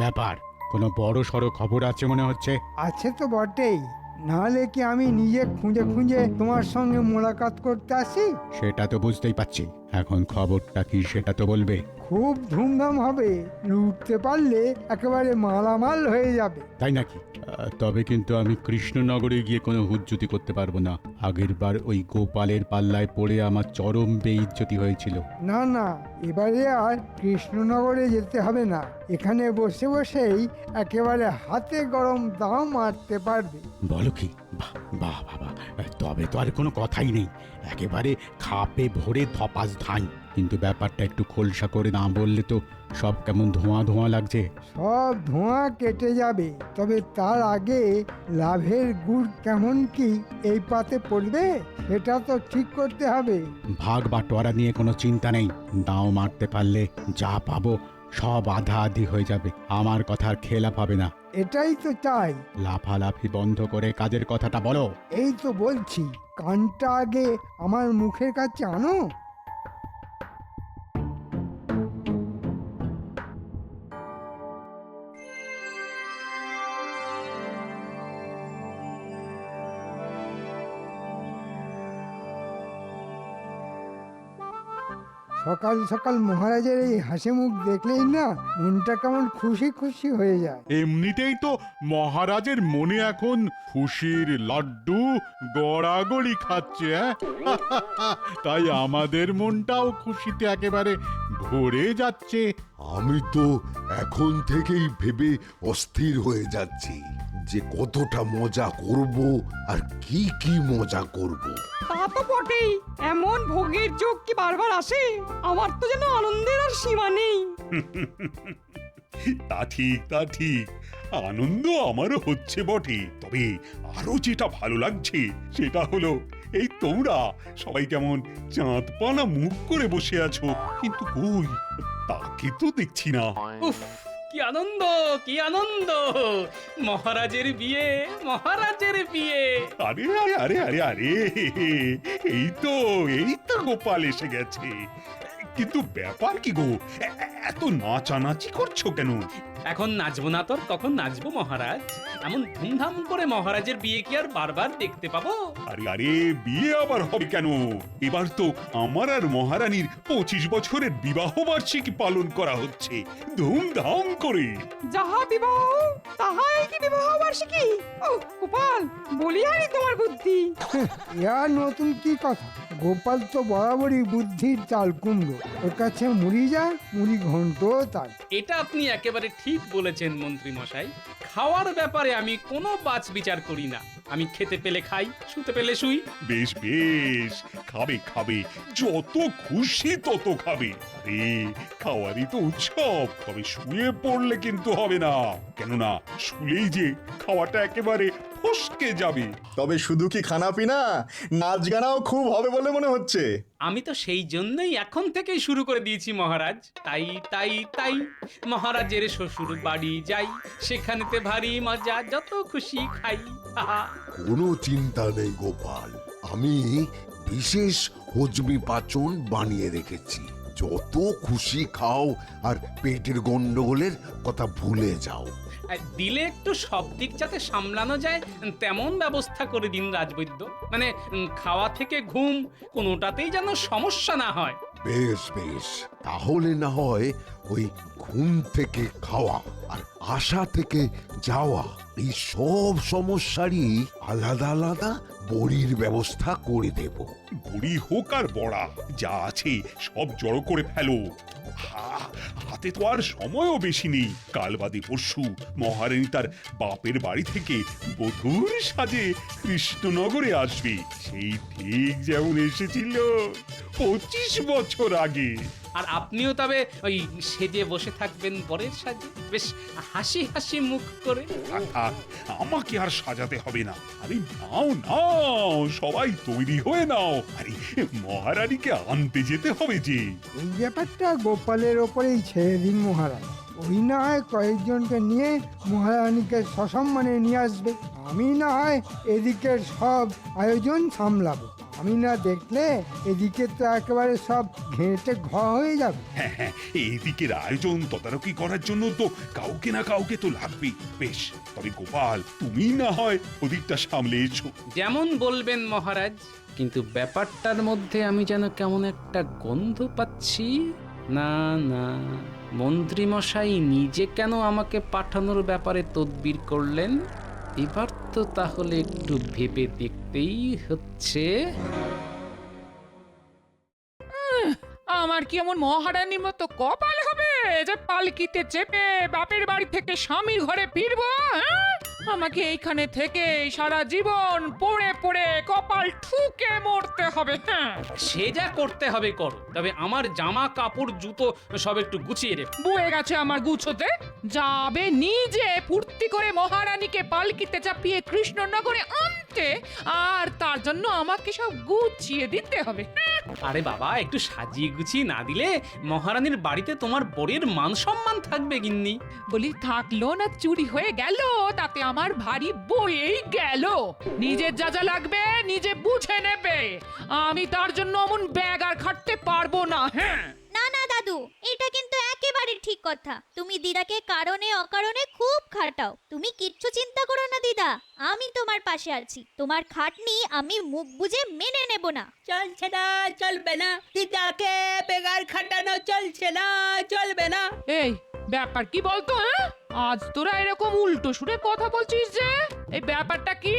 ব্যাপার কোনো বড় সড়ো খবর আছে মনে হচ্ছে? আছে তো বটেই। নাহলে কি আমি নিজে খুঁজে খুঁজে তোমার সঙ্গে মোলাকাত করতে আসি? সেটা তো বুঝতেই পারছি। এখন খবরটা কি সেটা তো বলবে? খুব ধুমধাম হবে। লুটতে পারলে একেবারে মালামাল হয়ে যাবে। তাই নাকি? আহ, তবে কিন্তু আমি কৃষ্ণনগরে গিয়ে কোনো হুজ্জুতি করতে পারব না। আগের বার ওই গোপালের পাল্লায় পড়ে আমার চরম বেইজ্জতি হয়েছিল। না না এবারে আর কৃষ্ণনগরে যেতে হবে না। এখানে বসে বসেই একেবারে হাতে গরম দাম মারতে পারবে। বলো কি? বাহ বাহ বাবা তবে তো আর কোনো কথাই নেই। একেবারে খাপে ভরে ধপাস ধান। কিন্তু ব্যাপারটা একটু খোলসা করে না বললে তো সব কেমন ধোঁয়া ধোঁয়া লাগছে। সব ধোঁয়া কেটে যাবে তবে তার আগে লাভের গুড় কেমন কি এই পাতে পড়বে সেটা তো ঠিক করতে হবে। ভাগ বাটোয়ারা নিয়ে কোনো চিন্তা নেই। দাও মারতে পারলে যা পাবো সব আধা আধি হয়ে যাবে। আমার কথার খেলা পাবে না। এটাই তো চাই। লাফালাফি বন্ধ করে কাজের কথাটা বলো। এই তো বলছি কানটা আগে আমার মুখের কাছে আনো। সকাল সকাল মহারাজের এই হাসি মুখ দেখলেই না মনটা কেমন খুশি খুশি হয়ে যায়। এমনিতেই তো মহারাজের মনে এখন খুশির লাড্ডু গড়াগড়ি খাচ্ছে অ্যাঁ? তাই আমাদের মনটাও খুশিতে একেবারে ভরে যাচ্ছে। আমি তো এখন থেকেই ভেবে অস্থির হয়ে যাচ্ছি। যে কতটা মজা করব আর কি কি মজা করব। তা তো বটেই। এমন ভোগের যোগ কি বারবার আসে? আমার তো যেন আনন্দের আর সীমা নেই। তা ঠিক তা ঠিক। আনন্দ আমারও হচ্ছে বটে। তবে আরও যেটা ভালো লাগছে সেটা হলো এই তোমরা সবাই কেমন চাঁদ পানা মুখ করে বসে আছো। কিন্তু কই? তাকে তো দেখছি না। উফ কি আনন্দ কি আনন্দ। মহারাজের বিয়ে মহারাজের বিয়ে। আরে আরে আরে আরে আরে, এই তো এই তো গোপাল এসে গেছে। কিন্তু ব্যাপার কি গো? এ- এ- এত নাচানাচি করছ কেন? এখন নাচবো না তোর কখন নাচবো মহারাজ? এমন ধুমধাম করে মহারাজের বিয়ে কি আর বারবার দেখতে পাবো? আরে আরে বিয়ে আবার হবে কেন? এবার তো আমার আর মহারানীর পঁচিশ বছরের বিবাহ বার্ষিকী পালন করা হচ্ছে। ধুমধাম করে। যাহা বিবাহ তাহাই কি বিবাহ বার্ষিকী? ও গোপাল বলি আনি তোমার বুদ্ধি। ইয়া নতুন কি কথা? গোপাল তো বরাবরই বুদ্ধির চাল কুমড়ো। ওর কাছে মুড়ি যা মুড়ি ঘন্ট তাই এটা আপনি একেবারে ঠিক বলেছেন মন্ত্রী মশাই। খাওয়ার ব্যাপারে আমি কোনো বাছ বিচার করি না। আমি খেতে পেলে খাই শুতে পেলে শুই। বেশ বেশ। খাবে খাবে। যত খুশি তত খাবে। আরে খাওয়ারই তো উৎসব। তবে শুয়ে পড়লে কিন্তু হবে না। কেননা শুলেই যে খাওয়াটা একেবারে ফসকে যাবে। তবে শুধু কি খানা পিনা নাচ গানাও খুব হবে বলে মনে হচ্ছে। আমি তো সেই জন্যই এখন থেকেই শুরু করে দিয়েছি মহারাজ। তাই তাই তাই মহারাজের শ্বশুর বাড়ি যাই। সেখানেতে ভারী মজা যত খুশি খাই। আহা কোনো চিন্তা নেই গোপাল। আমি বিশেষ হজমি পাচন বানিয়ে রেখেছি। যত খুশি খাও আর পেটের গন্ডগোলের কথা ভুলে যাও। দিলে একটু সব দিক যাতে সামলানো যায় তেমন ব্যবস্থা করে দিন রাজবৈদ্য। মানে খাওয়া থেকে ঘুম কোনোটাতেই যেন সমস্যা না হয়। বেশ বেশ। তাহলে না হয় ওই ঘুম থেকে খাওয়া আর আশা থেকে যাওয়া এই সব সমস্যারই আলাদা আলাদা বড়ির ব্যবস্থা করে দেব। বড়ি হোক আর বড়া যা আছে সব জড়ো করে ফেলো। হা- হাতে তো আর সময়ও বেশি নেই। কাল বাদে পরশু মহারানী তার বাপের বাড়ি থেকে বধুর সাজে কৃষ্ণনগরে আসবে। সেই ঠিক যেমন এসেছিল পঁচিশ বছর আগে। আর আপনিও তবে ওই সেজে বসে থাকবেন বরের সাজে। বেশ হাসি হাসি মুখ করে। থাক, থাক, আমাকে আর সাজাতে হবে না। আরে নাও নাও সবাই তৈরি হয়ে নাও। আরে মহারানীকে আনতে যেতে হবে যে। এই ব্যাপারটা গোপালের ওপরেই ছেড়ে দিন মহারাজ। ওই না হয় কয়েকজনকে নিয়ে মহারানীকে সসম্মানে নিয়ে আসবে। আমি না হয় এদিকের সব আয়োজন সামলাবো। আমি না দেখলে এদিকে তো একেবারে সব ঘেঁটে ঘ হয়ে যাবে। হ্যাঁ হ্যাঁ এইদিকের আয়োজন তদারকি করার জন্য তো কাউকে না কাউকে তো লাগবেই বেশ তবে গোপাল তুমি না হয় ওদিকটা সামলে এসো। যেমন বলবেন মহারাজ কিন্তু ব্যাপারটার মধ্যে আমি যেন কেমন একটা গন্ধ পাচ্ছি। না না মন্ত্রীমশাই নিজে কেন আমাকে পাঠানোর ব্যাপারে তদবির করলেন? এবার তো তাহলে একটু ভেবে দেখতেই হচ্ছে আমার কি এমন মহারানীর মতো কপাল হবে যে পালকিতে চেপে বাপের বাড়ি থেকে স্বামীর ঘরে ফিরবো হ্যাঁ? আমাকে এইখানে থেকে সারা জীবন পড়ে পড়ে কপাল ঠুকে মরতে হবে হ্যাঁ। সে যা করতে হবে করো তবে আমার জামা কাপড় জুতো সব একটু গুছিয়ে রেখো। বয়ে গেছে আমার গুছোতে যাবে নিজে ফুর্তি করে মহারানীকে পালকিতে চাপিয়ে কৃষ্ণনগরে আনতে আর তার জন্য আমাকে সব গুছিয়ে দিতে হবে হ্যাঁ? আরে বাবা একটু সাজিয়ে গুছিয়ে না দিলে মহারানীর বাড়িতে তোমার বরের মান সম্মান থাকবে গিন্নি। বলি থাকল না চুরি হয়ে গেল তাতে আমার ভারী বয়েই গেল। নিজের যা যা লাগবে নিজে বুঝে নেবে। আমি তার জন্য অমন ব্যাগ আর খাটতে পারব না। হ্যাঁ। না না দাদু এটা কিন্তু একেবারে ঠিক কথা। তুমি দিদাকে কারণে অকারণে খুব খাটাও। তুমি কিচ্ছু চিন্তা করো না দিদা। আমি তোমার পাশে আছি। তোমার খাটনি আমি মুখ বুঝে মেনে নেব না। চলছে না চলবে না। দিদাকে বেগার খাটানো চলছে না চলবে না। এই ব্যাপার কি বলতো হ্যাঁ? আজ তোরা এরকম উল্টো সুরে কথা বলছিস যে? এই ব্যাপারটা কি?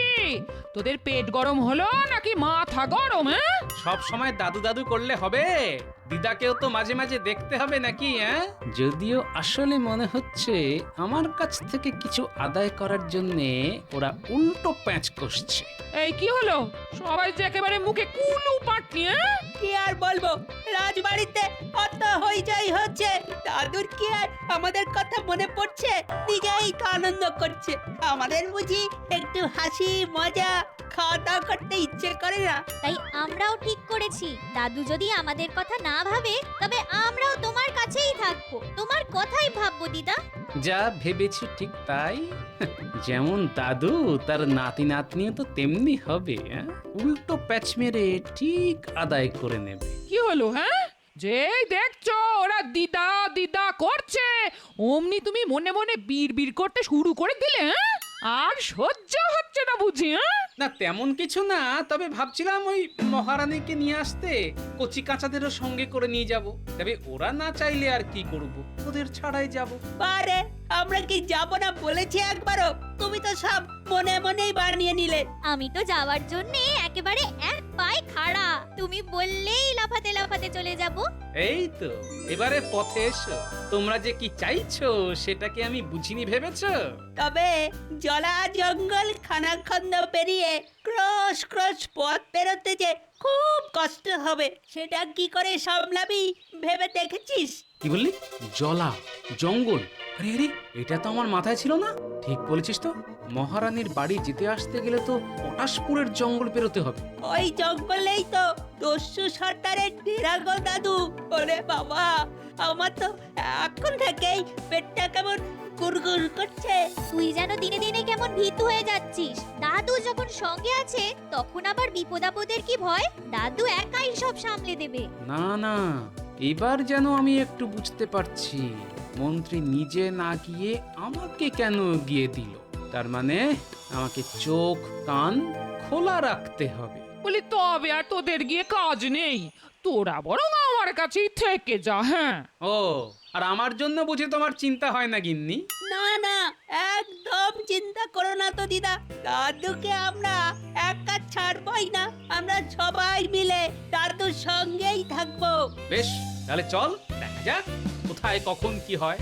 তোদের পেট গরম হলো নাকি মাথা গরম হ্যাঁ? সব সময় দাদু দাদু করলে হবে। দিদাকেও তো মাঝে মাঝে দেখতে হবে নাকি হ্যাঁ? যদিও আসলে মনে হচ্ছে আমার কাছ থেকে কিছু আদায় করার জন্যে ওরা উল্টো প্যাঁচ কষছে। এই কি হলো? সবাই যে একেবারে মুখে কুলু পাট নিয়ে হ্যাঁ? কি আর বলব? রাজবাড়িতে অত হইচই হচ্ছে। দাদুর কি আর আমাদের কথা মনে পড়ছে। নিজেই তো আনন্দ করছে। আমাদের বুঝি একটু হাসি মজা খাওয়া দাওয়া করতে ইচ্ছে করে না। তাই আমরাও ঠিক করেছি। দাদু যদি আমাদের কথা না ভাবে তবে আমরাও তোমার কাছেই থাকব। তোমার কথাই ভাববো দিদা। যা ভেবেছি ঠিক তাই। যেমন দাদু তার নাতি নাতনিও তো তেমনি হবে হ্যাঁ? উল্টো প্যাচ মেরে ঠিক আদায় করে নেবে। কি হলো হ্যাঁ? যে দেখছ ওরা দিদা দিদা করছে। অমনি তুমি মনে মনে বিড় বিড় করতে শুরু করে দিলে হ্যাঁ? আর সহ্য হচ্ছে না বুঝি হ্যাঁ? না তেমন কিছু না তবে ভাবছিলাম ওই মহারানীকে নিয়ে আসতে কচি কাঁচাদেরও সঙ্গে করে নিয়ে যাব। তবে ওরা না চাইলে আর কি করব? ওদের ছাড়াই যাব। পারে। আমরা কি যাব না বলেছি একবারও? তুমি তো সব মনে মনেই বানিয়ে নিলে। আমি তো যাওয়ার জন্য একেবারে এক পায়ে খাড়া। তুমি বললেই লাফাতে লাফাতে চলে যাব। এই তো এবারে পথে এসো। তোমরা যে কি চাইছো সেটাকে আমি বুঝিনি ভেবেছো? তবে জলা জঙ্গল খানাখন্দ পেরিয়ে ক্রস ক্রস পথ পেরোতে যে খুব কষ্ট হবে সেটা কি করে সামলাবি ভেবে দেখেছিস? কি বললি? জলা জঙ্গল? আরে আরে এটা তো আমার মাথায় ছিল না। ঠিক বলেছিস তো। মহারানীর বাড়ি যেতে আসতে গেলে তো পটাশপুরের জঙ্গল পেরোতে হবে। ওই জঙ্গলেই তো দস্যু সর্দারের ডেরাগো দাদু। ওরে বাবা আমার তো এখন থেকেই পেটটা কেমন গুড়গুড় করছে। তুই যেন দিনে দিনে কেমন ভীতু হয়ে যাচ্ছিস। দাদু যখন সঙ্গে আছে তখন আবার বিপদ আপদের কি ভয়? দাদু একাই সব সামলে দেবে। না না এবার যেন আমি একটু বুঝতে পারছি। মন্ত্রী নিজে না গিয়ে আমাকে কেন গিয়ে দিল? তার মানে আমাকে চোখ কান খোলা রাখতে হবে। বলি তবে আর তোদের গিয়ে কাজ নেই। তোরা বরং আমার কাছেই থেকে যা হ্যাঁ। ও আর আমার জন্য বুঝি তোমার চিন্তা হয় না গিন্নি? না না একদম চিন্তা করো না তো দিদা। দাদুকে আমরা একা ছাড়বই না আমরা সবাই মিলে দাদুর সঙ্গেই থাকব। বেশ তাহলে চল। যাক কোথায় কখন কি হয়?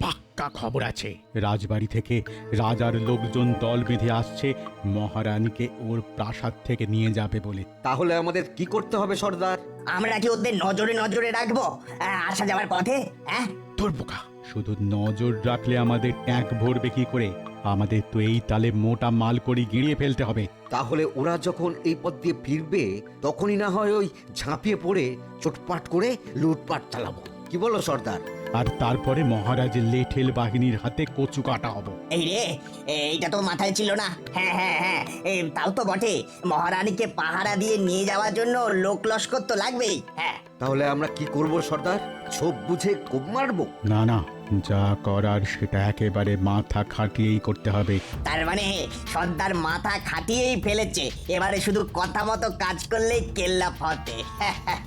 পাক্কা খবর আছে। রাজবাড়ি থেকে রাজার লোকজন দল বেঁধে আসছে মহারানীকে ওর প্রাসাদ থেকে নিয়ে যাবে বলে। তাহলে আমাদের কি করতে হবে সর্দার? আমরা কি ওদের নজরে নজরে রাখব? আহ, আসা যাওয়ার পথে হ্যাঁ তোর বোকা শুধু নজর রাখলে আমাদের এক ভরবে কি করে? আমাদের তো এই তালে মোটা মাল করে গিড়িয়ে ফেলতে হবে। তাহলে ওরা যখন এই পথ দিয়ে ফিরবে তখনই না হয় ওই ঝাঁপিয়ে পড়ে চোটপাট করে লুটপাট চালাবো। কি বলো সর্দার? আর তারপরে মহারাজের লেঠেল বাহিনীর হাতে কচু কাটা হব। এই রে এইটা তো মাথায় ছিল না। হ্যাঁ হ্যাঁ হ্যাঁ এই, তাও তো বটে। মহারানীকে পাহারা দিয়ে নিয়ে যাওয়ার জন্য লোক লস্কর তো লাগবেই। হ্যাঁ। তাহলে আমরা কি করব সর্দার? ছোপ বুঝে কোপ মারবো? না না যা করার সেটা একেবারে মাথা খাটিয়েই করতে হবে। তার মানে সর্দার মাথা খাটিয়েই ফেলেছে। এবারে শুধু কথা মতো কাজ করলেই কেল্লা ফতে।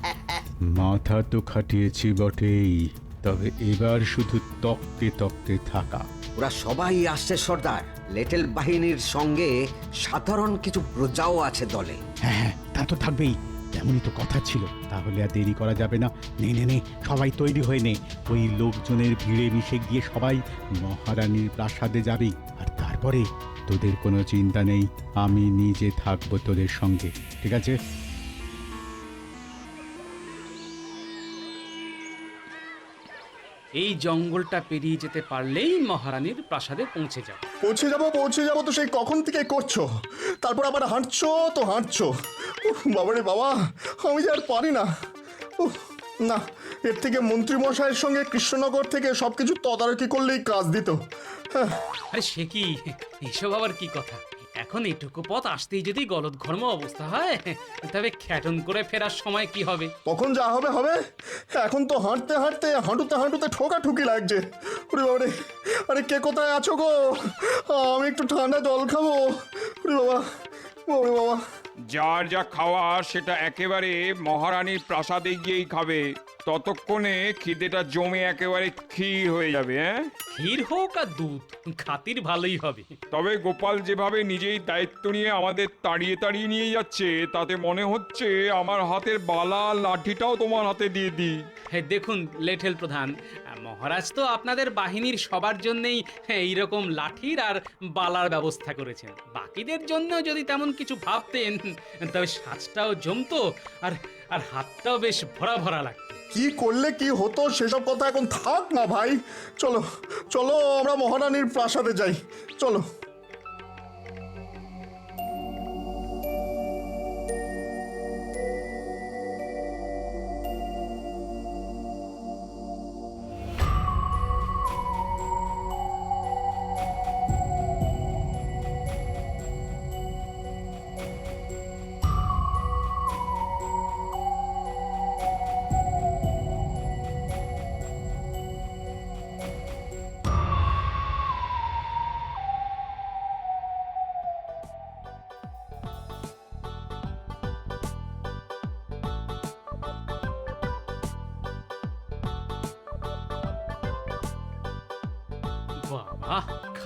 মাথা তো খাটিয়েছি বটেই তবে এবার শুধু তকতে তকতে থাকা। ওরা সবাই আসছে সর্দার। লেটেল বাহিনীর সঙ্গে সাধারণ কিছু প্রজাও আছে দলে। হ্যাঁ হ্যাঁ তা তো থাকবেই। তেমনই তো কথা ছিল। তাহলে আর দেরি করা যাবে না। নে নে নে, সবাই তৈরি হয়ে নে। ওই লোকজনের ভিড়ে মিশে গিয়ে সবাই মহারানীর প্রাসাদে যাবে। আর তারপরে তোদের কোনো চিন্তা নেই। আমি নিজে থাকব তোদের সঙ্গে। ঠিক আছে? এই জঙ্গলটা পেরিয়ে যেতে পারলেই মহারানীর প্রাসাদে পৌঁছে যাব। পৌঁছে যাব পৌঁছে যাব তো সেই কখন থেকে করছ? তারপর আবার হাঁটছো তো হাঁটছো। বাবারে বাবা আমি যে আর পারি না। না এর থেকে মন্ত্রী মশাইয়ের সঙ্গে কৃষ্ণনগর থেকে সবকিছু তদারকি করলেই কাজ দিত। হ্যাঁ। আরে সে কি? এসব আবার কি কথা? এখন এটুকু পথ আসতেই যদি গলদঘর্ম অবস্থা হয় তবে খ্যাটন করে ফেরার সময় কি হবে? কখন যা হবে হবে? এখন তো হাঁটতে হাঁটতে হাঁটুতে হাঁটুতে ঠোকা ঠুকি লাগছে। ওরে বাবারে আরে কে কোথায় আছো গো? আমি একটু ঠান্ডা জল খাব। ওরে বাবা ওরে বাবা। যার যা খাওয়া সেটা একেবারে মহারানীর প্রাসাদে গিয়েই খাবে। ততক্ষণে খিদেটা জমে একেবারে ক্ষীর হয়ে যাবে হ্যাঁ? ক্ষীর হোক আর দুধ খাতির ভালোই হবে। তবে গোপাল যেভাবে নিজেই দায়িত্ব নিয়ে আমাদের তাড়িয়ে তাড়িয়ে নিয়ে যাচ্ছে তাতে মনে হচ্ছে আমার হাতের বালা লাঠিটাও তোমার হাতে দিয়ে দিই। হ্যাঁ দেখুন লেঠেল প্রধান মহারাজ তো আপনাদের বাহিনীর সবার জন্যই এইরকম লাঠির আর বালার ব্যবস্থা করেছেন। বাকিদের জন্য যদি তেমন কিছু ভাবতেন তবে সাজটাও জমতো আর আর হাতটাও বেশ ভরা ভরা লাগতো। কি করলে কি হতো সেসব কথা এখন থাক না ভাই। চলো চলো আমরা মহারানীর প্রাসাদে যাই। চলো।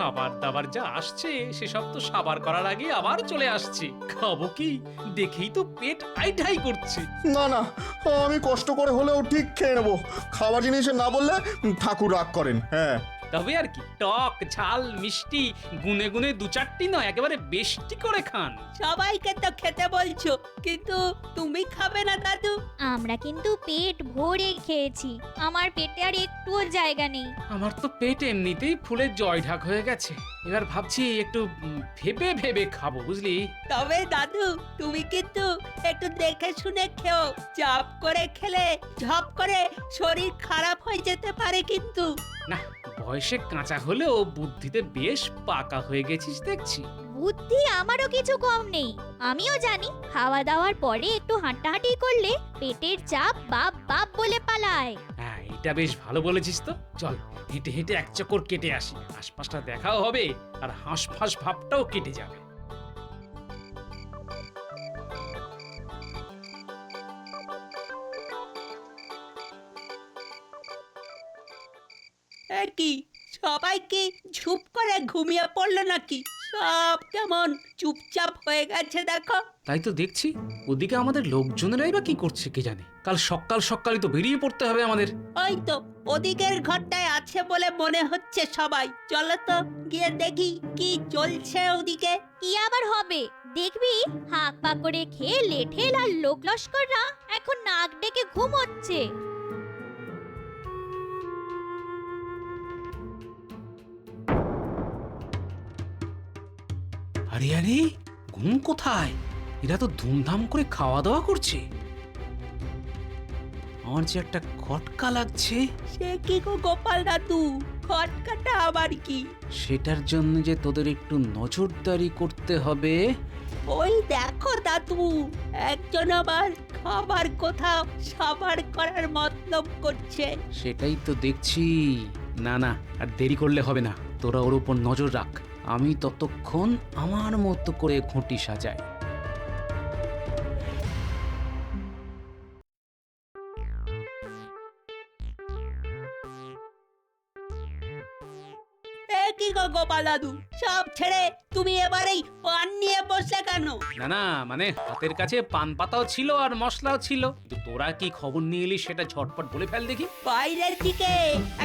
খাবার দাবার যা আসছে, সেসব তো সাবার করার আগে আবার চলে আসছে। খাব কি? দেখেই তো পেট আইটাই করছে। না না, আমি কষ্ট করে হলেও ঠিক খেয়ে নেব। খাবার জিনিসে না বললে ঠাকুর রাগ করেন হ্যাঁ। তবে আর কি টক ঝাল মিষ্টি গুনে গুনে দু চারটি নয় একেবারে বেশটি করে খান। সবাইকে তো খেতে বলছো কিন্তু তুমি খাবে না দাদু। আমরা কিন্তু পেট ভরে খেয়েছি আমার পেটে আর একটুও জায়গা নেই। আমার তো পেট এমনিতেই ফুলে জয় ঢাক হয়ে গেছে এবার ভাবছি একটু উম, ভেবে ভেবে খাব বুঝলি? তবে দাদু তুমি কিন্তু একটু দেখে শুনে খেও চাপ করে খেলে ঝপ করে শরীর খারাপ হয়ে যেতে পারে কিন্তু। না বয়সে কাঁচা হলেও বুদ্ধিতে বেশ পাকা হয়ে গেছিস দেখছি। বুদ্ধি আমারও কিছু কম নেই। আমিও জানি খাওয়া দাওয়ার পরে একটু হাঁটাহাঁটি করলে পেটের চাপ বাপ বাপ বলে পালায়। হ্যাঁ এটা বেশ ভালো বলেছিস তো। চল হেঁটে হেঁটে এক চক্কর কেটে আসি। আশপাশটা দেখাও হবে আর হাঁসফাঁস ভাবটাও কেটে যাবে। সবাই কি ঝুপ করে ঘুমিয়ে পড়ল নাকি? সব কেমন চুপচাপ হয়ে গেছে দেখো। তাই তো দেখছি। ওদিকে আমাদের লোকজনেরাই বা কি করছে কে জানে? কাল সকাল সকালই তো বেরিয়ে পড়তে হবে আমাদের। ওই তো ওদিকের ঘরটায় আছে বলে মনে হচ্ছে সবাই। চলো তো গিয়ে দেখি কি চলছে ওদিকে। কি আবার হবে? দেখবি হাঁক পাক করে খেয়ে লেঠেল আর লোক লস্কররা এখন নাক ডেকে ঘুমোচ্ছে। আরে আরে ঘুম কোথায়? এরা তো ধুমধাম করে খাওয়া দাওয়া করছে। আমার যে একটা খটকা লাগছে। সে কি গো গোপাল দাদু? খটকাটা আবার কি? সেটার জন্য যে তোদের একটু নজরদারি করতে হবে। ওই দেখো দাদু একজন আবার খাবার কোথাও সাবার করার মতলব করছে। সেটাই তো দেখছি। না না আর দেরি করলে হবে না। তোরা ওর উপর নজর রাখ। আমি ততক্ষণ আমার মতো করে ঘুঁটি সাজাই। গোপাল সব ছেড়ে তুমি এবারেই পান নিয়ে বসলে কেন? না না মানে হাতের কাছে পান পাতাও ছিল আর মশলাও ছিল। কিন্তু তোরা কি খবর নিয়ে এলি সেটা ঝটপট বলে ফেল দেখি। বাইরের দিকে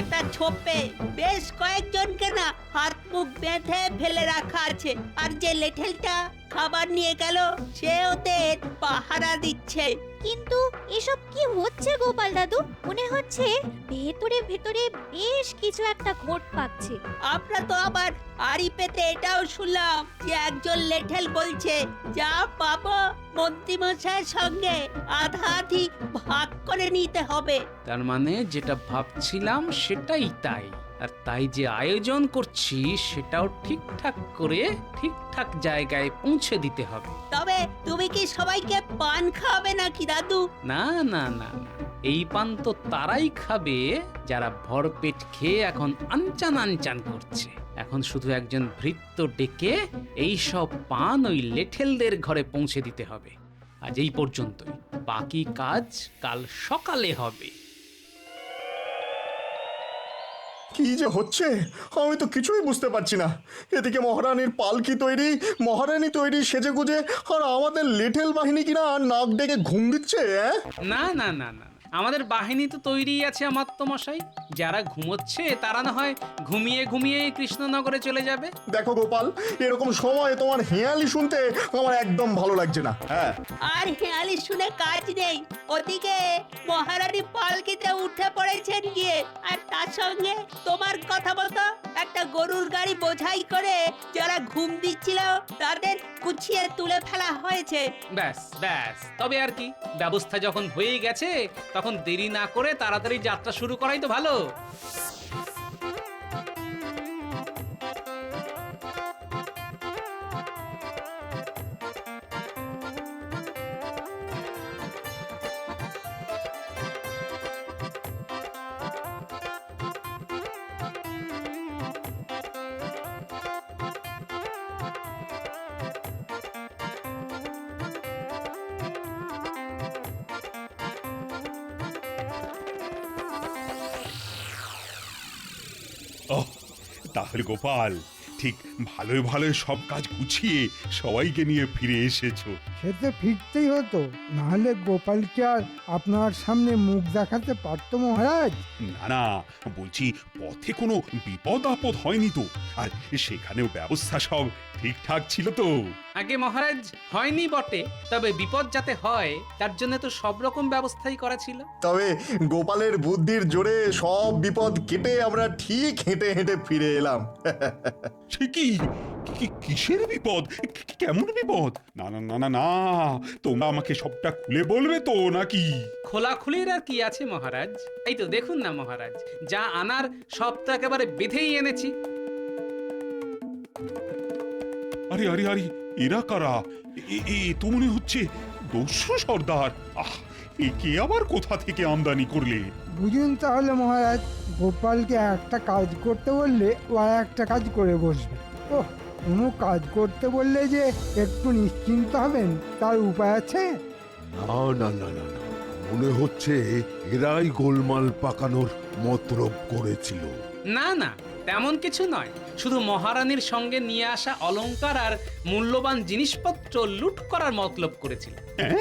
একটা ছোপে বেশ কয়েকজনকে না হাত মুখ বেঁধে ফেলে রাখা আছে। আর যে লেঠেলটা খাবার নিয়ে গেল সে ওদের পাহারা দিচ্ছে। কিন্তু এসব কি হচ্ছে গোপাল দাদু? মনে হচ্ছে ভেতরে ভেতরে বেশ কিছু একটা ঘোট পাচ্ছে। আমরা তো আবার আড়ি পেতে এটাও শুনলাম যে একজন লেঠেল বলছে যা পাবো মন্ত্রীমশাইয়ের সঙ্গে আধা আধি ভাগ করে নিতে হবে। তার মানে যেটা ভাবছিলাম সেটাই তাই। আর তাই যে আয়োজন করছি সেটাও ঠিকঠাক করে ঠিকঠাক জায়গায় পৌঁছে দিতে হবে। তবে তুমি কি সবাইকে পান খাওয়াবে নাকি দাদু? না না না না। এই পান তো তারাই খাবে যারা ভরপেট খেয়ে এখন আনচান আনচান করছে। এখন শুধু একজন ভৃত্য ডেকে এই সব পান ওই লেঠেলদের ঘরে পৌঁছে দিতে হবে। আজ এই পর্যন্তই। বাকি কাজ কাল সকালে হবে। কি যে হচ্ছে? আমি তো কিছুই বুঝতে পারছি না। এদিকে মহারানীর পালকি তৈরি মহারানী তৈরি সেজে গুজে আর আমাদের লিটেল বাহিনী কিনা নাক ডেকে ঘুম দিচ্ছে না না না না। আমাদের বাহিনী তো তৈরি আছে আমার তো মশাই যারা ঘুমোচ্ছে তারা না হয় ঘুমিয়ে ঘুমিয়ে কৃষ্ণনগরে চলে যাবে। দেখো গোপাল এরকম সময় তোমার হেয়ালি শুনতে আমার একদম ভালো লাগছে না। হ্যাঁ। আর হেয়ালি শুনে কাজ নেই। ওদিকে মহারানী পালকিতে উঠে পড়েছেন গিয়ে। আর তার সঙ্গে তোমার কথা মতো একটা গরুর গাড়ি বোঝাই করে যারা ঘুম দিচ্ছিল তাদের গুছিয়ে তুলে ফেলা হয়েছে। ব্যাস ব্যাস। তবে আর কি ব্যবস্থা যখন হয়ে গেছে তখন দেরি না করে তাড়াতাড়ি যাত্রা শুরু করাই তো ভালো। তাহলে গোপাল ঠিক ভালোই ভালোই সব কাজ গুছিয়ে সবাইকে নিয়ে ফিরে এসেছ। সে তো ফিরতেই হতো। নাহলে গোপালকে আর আপনার সামনে মুখ দেখাতে পারতো মহারাজ? না না বলছি পথে কোনো বিপদ আপদ হয়নি তো। আর সেখানেও ব্যবস্থা সব ঠিকঠাক ছিল তো। আগে মহারাজ হয়নি বটে। তবে বিপদ যাতে হয় তার জন্য তো সব রকম ব্যবস্থাই করা ছিল। তবে গোপালের বুদ্ধির জোরে সব বিপদ কেটে আমরা ঠিক হেঁটে হেঁটে ফিরে এলাম। কি- কিসের বিপদ? কেমন বিপদ? না না না না না। তোমরা আমাকে সবটা খুলে বলবে তো নাকি? খোলাখুলির আর কি আছে মহারাজ? এই তো দেখুন না মহারাজ যা আনার সবটা একেবারে বেঁধেই এনেছি। আরে আরে আরে এরা কারা? এ- তো মনে হচ্ছে দস্যু সর্দার। আহ একে আবার কোথা থেকে আমদানি করলে? বুঝুন তাহলে মহারাজ গোপালকে একটা কাজ করতে বললে ও আর একটা কাজ করে বসবে। ও কোনো কাজ করতে বললে যে একটু নিশ্চিন্ত হবেন তার উপায় আছে? না না না না না। মনে হচ্ছে এরাই গোলমাল পাকানোর মতলব করেছিল। না না তেমন কিছু নয়। শুধু মহারানীর সঙ্গে নিয়ে আসা অলংকার আর মূল্যবান জিনিসপত্র লুট করার মতলব করেছিল। হ্যাঁ?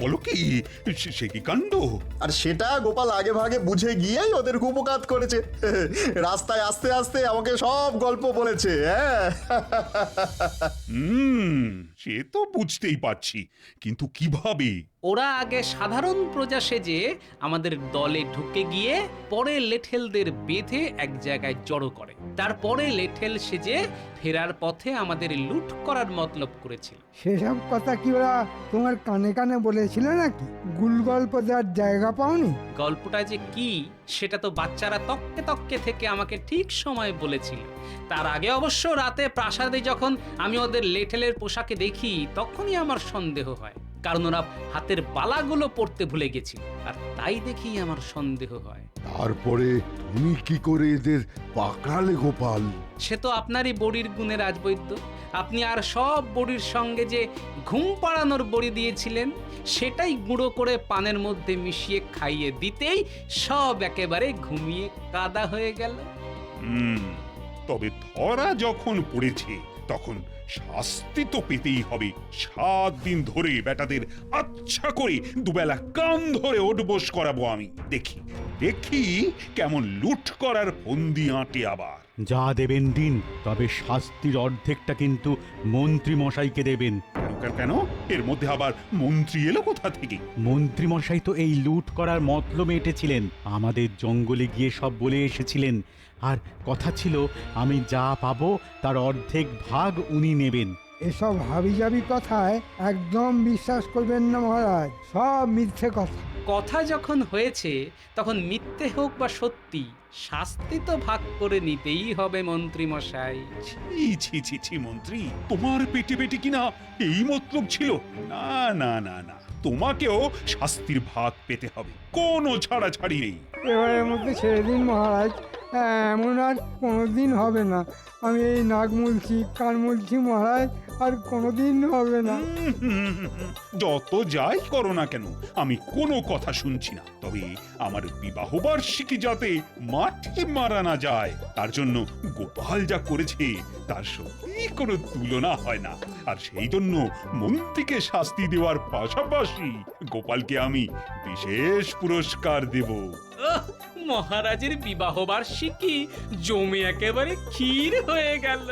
বলো কি? সে- কি কাণ্ড? আর সেটা গোপাল আগে ভাগে বুঝে গিয়েই ওদের উপকাত করেছে। রাস্তায় আস্তে আস্তে আমাকে সব গল্প বলেছে হ্যাঁ? হুম সে তো বুঝতেই পারছি। কিন্তু কীভাবে? ওরা আগে সাধারণ প্রজা সেজে আমাদের দলে ঢুকে গিয়ে পরে লেঠেলদের বেঁধে এক জায়গায় জড়ো করে। তারপরে লেঠেল সেজে ফেরার পথে আমাদের লুট করার মতলব করেছিল। সেসব কথা কি ওরা তোমার কানে কানে অনুষ্ঠানে বলেছিল নাকি? গুল গল্প দেওয়ার জায়গা পাওনি? গল্পটা যে কি, সেটা তো বাচ্চারা তককে তককে থেকে আমাকে ঠিক সময় বলেছিল। তার আগে অবশ্য রাতে প্রাসাদে যখন আমি ওদের লেঠেলের পোশাকে দেখি, তখনই আমার সন্দেহ হয়। কারণ ওরা হাতের বালাগুলো পড়তে ভুলে গেছি আর তাই দেখি আমার সন্দেহ হয়। তারপরে তুমি কি করে এদের পাকালে গোপাল? সে তো আপনারই বড়ির গুণে রাজবৈদ্য। আপনি আর সব বড়ির সঙ্গে যে ঘুম পাড়ানোর বড়ি দিয়েছিলেন সেটাই গুঁড়ো করে পানের মধ্যে মিশিয়ে খাইয়ে দিতেই সব একেবারে ঘুমিয়ে কাদা হয়ে গেল। হুম তবে ধরা যখন পড়েছে তখন শাস্তি তো পেতেই হবে। সাত দিন ধরে বেটাদের আচ্ছা করে দুবেলা কান ধরে ওঠবোস করাবো আমি। দেখি দেখি কেমন লুট করার ফন্দি আঁটে আবার। যা দেবেন দিন, তবে শাস্তির অর্ধেকটা কিন্তু মন্ত্রী মশাইকে দেবেন। কেন কেন? এর মধ্যে আবার মন্ত্রী এলো কোথা থেকে? মন্ত্রী মশাই তো এই লুট করার মতলবে এঁটেছিলেন। আমাদের জঙ্গলে গিয়ে সব বলে এসেছিলেন। আর কথা ছিল আমি যা পাবো তার অর্ধেক ভাগ উনি নেবেন। এসব হাবিজাবি কথায় একদম বিশ্বাস করবেন না মহারাজ সব মিথ্যে কথা। কথা যখন হয়েছে তখন মিথ্যে হোক বা সত্যি শাস্তি তো ভাগ করে নিতেই হবে মন্ত্রী মশাই ছি ছি ছি ছি মন্ত্রী তোমার পেটে পেটে কিনা এই মতলব ছিল? না না না না তোমাকেও শাস্তির ভাগ পেতে হবে কোনো ছাড়া ছাড়ি নেই। এবারের মধ্যে ছেড়ে দিন মহারাজ। এমন আর কোনোদিন হবে না। আমি এই নাক মুলছি কান মুলছি মহারাজ আর কোনোদিন হবে না। যত যাই করো না কেন আমি কোনো কথা শুনছি না। তবে আমার বিবাহ বার্ষিকী যাতে মাঠে মারা না যায় তার জন্য গোপাল যা করেছে তার সত্যি কোনো তুলনা হয় না। আর সেই জন্য মন্ত্রীকে শাস্তি দেওয়ার পাশাপাশি গোপালকে আমি বিশেষ পুরস্কার দেব। মহারাজের বিবাহ বার্ষিকী জমি একেবারে ক্ষীর হয়ে গেল।